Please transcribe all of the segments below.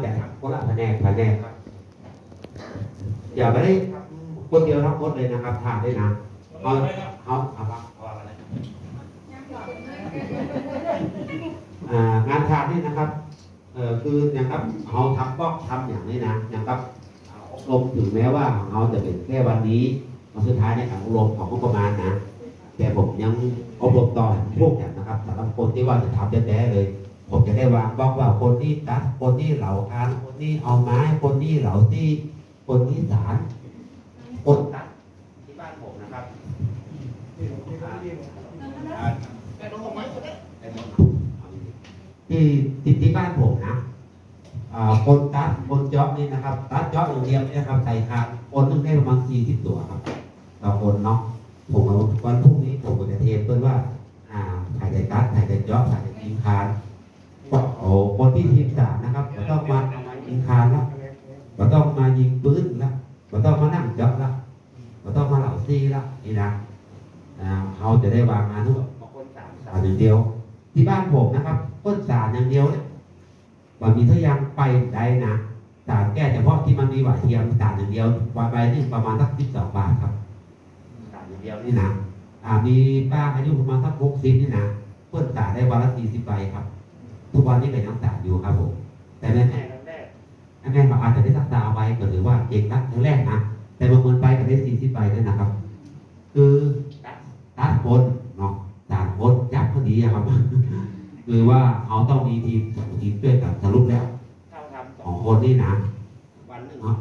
แต่ทำคนละแผนกแผนกอย่าไปได้คนเดียวทั้งหมดเลยนะครับทานได้นะเอาเอาเอาเอาเอาอะไรอ่างานทานนี่นะครับเออคือนะครับเอาทำก็ทำอย่างนี้นะนะครับเอบรมถึงแม้ว่าเราจะเป็นแค่วันนี้วันสุดท้ายในการอบรมของงบประมาณนะ แต่ผมยังอบรมต่อพวกอย่างนะครับสำหรับคนที่ว่าจะทำแท้ๆเลย ผมจะได้วางบล็อกว่าคนที่ตัดคนที่เหลาคานคนที่เอาไม้คนที่เหลาที่คนที่สารคนตัดที่บ้านผมนะครับที่ที่ที่บ้านผมนะอ่าคนตัดคนเจาะนี่นะครับ ตัดเจาะอย่างเดียวนี่นะครับใส่คานคนนึงได้ประมาณสี่สิบตัวครับต่อคนเนาะผมเอาวันพรุ่งนี้ผมก็จะเทสเพื่อนว่าอ่าถ่ายใจตัดถ่ายใจเจาะถ่ายใจยิงคาน โอ้คนที่ทีมสามนะครับก็ต้องมายิงคานแล้วก็ต้องมายิงปืนแล้วก็ต้องมานั่งจับแล้วก็ต้องมาเหล่าซี แล้วนี่นะอ่าเขาจะได้วางงานทั้งหมดคนสามสารอย่างเดียว ที่บ้านผมนะครับต้นสารอย่างเดียวเนี่ยวันมีถ้ายังไปได้นะสารแก้เฉพาะที่มันมีหวานเทียมสารอย่างเดียววันใบนี่ประมาณสักสิบสองบาทครับสารอย่างเดียวนี่นะอ่ามีป้าอายุประมาณสักหกสิบนี่นะเพื่อนสารได้วันละสี่สิบใบครับ ทุกวันนี้ก็ยังสาอยู่ครับผมแต่แม่แม่แรกแม่เขาอาจจะได้สักดาวใบก็หรือว่าเก่งนักครั้งแรกนะแต่บางคนไปก็ได้สี่สิบใบนั่นนะครับ คือตัดคนเนาะสามคนจับพอดีอะครับ คือว่าเขาต้องมีทีมสองทีมด้วยกันสรุปแล้วเท่าทำสองคนนี่นะวันหนึ่งเนาะ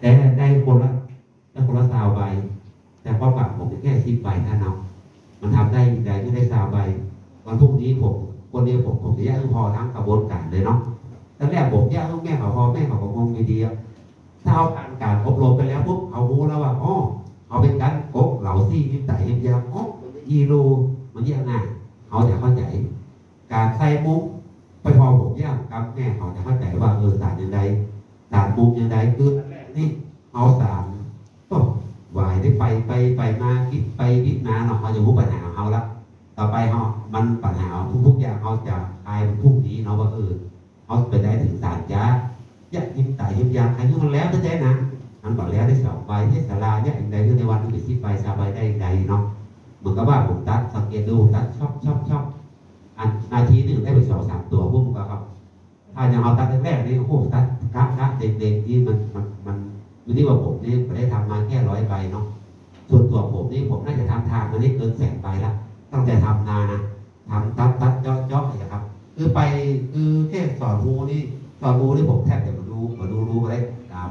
ได้ได้ได้คนละได้คนละสาวใบ แต่ความหวังผมแค่สิบใบถ้าเนาะมันทำได้ได้ไม่ได้สาวใบ วันพรุ่งนี้ผมคนเดียวผมผมจะแยกให้พอทั้งกระบวนการเลยเนาะตอนแรกผมแยกให้แม่เขาพอแม่เขาก็งงไม่ดีอะถ้าเขาผ่านการอบรมไปแล้วปุ๊บเขารู้แล้วว่าอ๋อเขาเป็นการกบเหล่าซี่ยิ้มไต่ยิ้มยาวอ๋ออีรูมันแยกง่ายเขาจะเข้าใจ การใส่มุกไปพอผมแยกกับแม่เขาจะเข้าใจว่าเออสารยังไงสารมุกยังไงคือนี่เอาสารก็วายได้ไปไปไปมาคิดไปคิดมาเนาะเขาจะรู้ปัญหาของเขาละต่อไปเขามันปัญหาทุกทุกอย่างเขาจะกลายพรุ่งนี้เนาะว่าเออเขาไปได้ถึงศาลจ้ายากยิ้มตายยิ้มยางใครที่มันแล้วก็ได้นะมันบอกแล้วได้สองใบที่ศาลาเนี่ยอย่างใดคือในวันที่สิบใบสาใบได้อย่างใดเนาะเหมือนกับว่าผมตัดสังเกตดูตัดชอบชอบชอบ อันนาทีหนึ่งได้ไปสองสามตัวพวกมึงก็ครับ ถ้าอย่างเราตัดแรกๆนี่โอ้ตัดกะกะเด็กๆนี่มันมันมันอยู่ที่ว่าผมนี่ได้ทำมาแค่ร้อยใบเนาะส่วนตัวผมนี่ผมน่าจะทำทางมาได้เกินแสนใบละตั้งแต่ทำนานะทำตัดตัดย่อย่อย่างครับ คือไปคือแค่สอนงูนี่สอนงูนี่ผมแทบจะมาดูมาดูรู้มาได้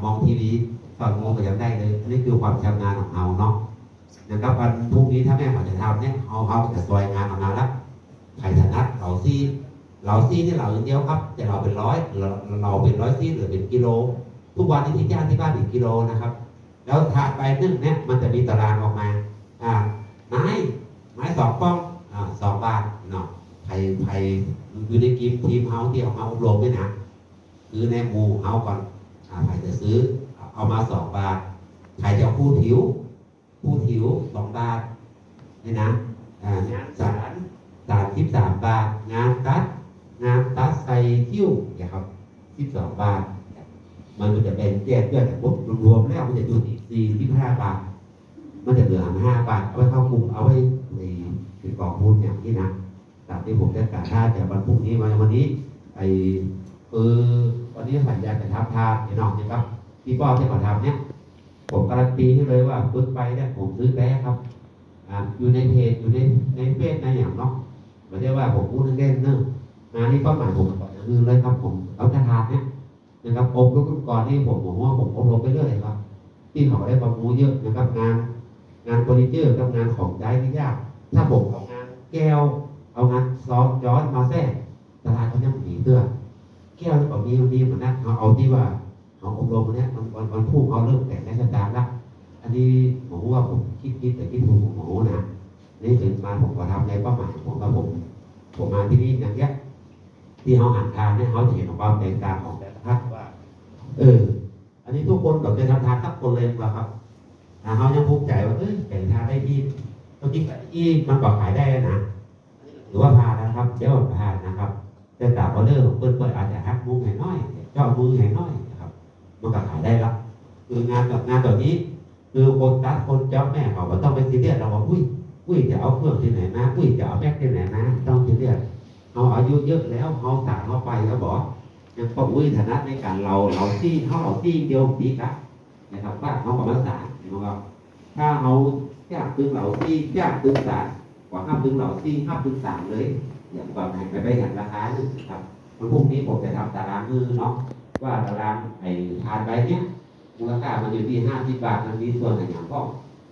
มองทีวีสอนงูก็ยังได้เลยอันนี้คือความชำนาญของเราเนาะนะครับวันพรุ่งนี้ถ้าแม่เขาจะทำเนี่ยเขาเขาจะซอยงานออกมาแล้ว ใครถนัดเราซี่เราซี่นี่เราอย่างเดียวครับ แต่เราเป็นร้อยเราเราเป็นร้อยซี่หรือเป็นกิโล ทุกวันนี้ที่ย่างที่บ้านเป็นกิโลนะครับ แล้วถาดใบนึ่งเนี่ยมันจะมีตารางออกมาอ่าไม้ไม้สองป้องอ่าสองบาทเนาะใครใครอยู่ในกีมทีมเฮาที่เอามาอบรมด้วยนะซื้อในหมู่เฮาก่อนอ่าใครจะซื้อเอามาสองบาทใครจะเอาผู้ถิวผู้ถิวสองบาทนี่นะอ่าสาร สารสิบสามบาท งานตัดงานตัดใส่คิ้วนี่ยครับสิบสองบาท มันก็จะเป็นแยกด้วยแต่ปุ๊บรวมแล้วมันจะอยู่ที่สี่สิบห้าบาท มันจะเหลือห้าบาท เอาไว้เข้ากลุ่มเอาไว้ในในกองทุนอย่างที่นะตามที่ผมได้กล่าวถ้าแต่วันพรุ่งนี้มาวันนี้ ไอ้เออวันนี้สัญญาจะทำทานเนี่ยน้องเนี่ยครับพี่ป้อที่ขาทำเนี่ยผมการันตีให้เลยว่าปึ๊บไปเนี่ยผมซื้อแท้ครับ อ่าอยู่ในเพจอยู่ในในเฟซในอย่างเนาะ ไม่ใช่ว่าผมพูดเล่นๆเนอะงานนี้เป้าหมายผมก่อนอย่างอื่นเลยครับผมเอาทานเนี่ยนะครับอบรมก่อนที่ผมผมว่าผมอบรมไปเรื่อยครับ ที่เขาได้ความรู้เยอะนะครับ งานงานเฟอร์นิเจอร์กับงานของใช้ที่ยากถ้าผมเอางานแก้ว เอางานซอสย้อนมาแทรกตลาดเขายังมีเตื้อแก้วที่ผมมีมันมีเหมือนนั้นเอาเอาที่ว่าเอาอบรมเนี่ยมันวันวันพูดเขาเริ่มแต่งในสตาร์ละอันนี้ผมว่าผมคิดคิดแต่คิดถูกของผมนะ นี่ถึงมาผมก็ทำในเป้าหมายของกับผมผมมาที่นี่อย่างเงี้ยที่เขาอ่านทานเนี่ยเขาจะเห็นความแตกต่างของแต่ละท่านว่า เออ อันนี้ทุกคนเราจะทำทานสักคนเลยหรอครับอ่าเขายังภูมิใจว่าเอ้ยแข่งทานได้ที่ตัวจริงอีมันก็ขายได้แล้วนะหรือว่าผ่านนะครับเดี๋ยวผ่านนะครับแต่ตามออเดอร์ของเปิ้ลเปิ้ลอาจจะฮักมุ้งหน่อยๆเจาะมือแห่น้อยนะครับมันก็ขายได้ละคืองานกับงานแบบนี้ คือคนตัดคนเจาะแม่เขาก็ต้องไปซีเรียสเราว่าอุ้ย อุ้ยจะเอาเครื่องที่ไหนมาอุ้ยจะเอาแม็กที่ไหนมาต้องซีเรียสเอาอายุเยอะแล้วเขาสางเขาไปแล้วบอกยังพออุ้ยฐานะในการเราเราที่เขาเราที่เดียวดีกันนะครับบ้าเขากับมาสารนะครับถ้าเขาจ้างตึงเราที่จ้างตึงสารกว่าห้ามตึงเราที่ห้ามตึงสารเลย อย่างก่อนให้ไปไปเห็นราคาหนึ่งครับวันพรุ่งนี้ผมจะทำตารางมือเนาะว่าตารางไอ้ทานใบเนี้ยมูลค่ามันอยู่ที่ห้าสิบบาทมันมีส่วนไหนอย่างก็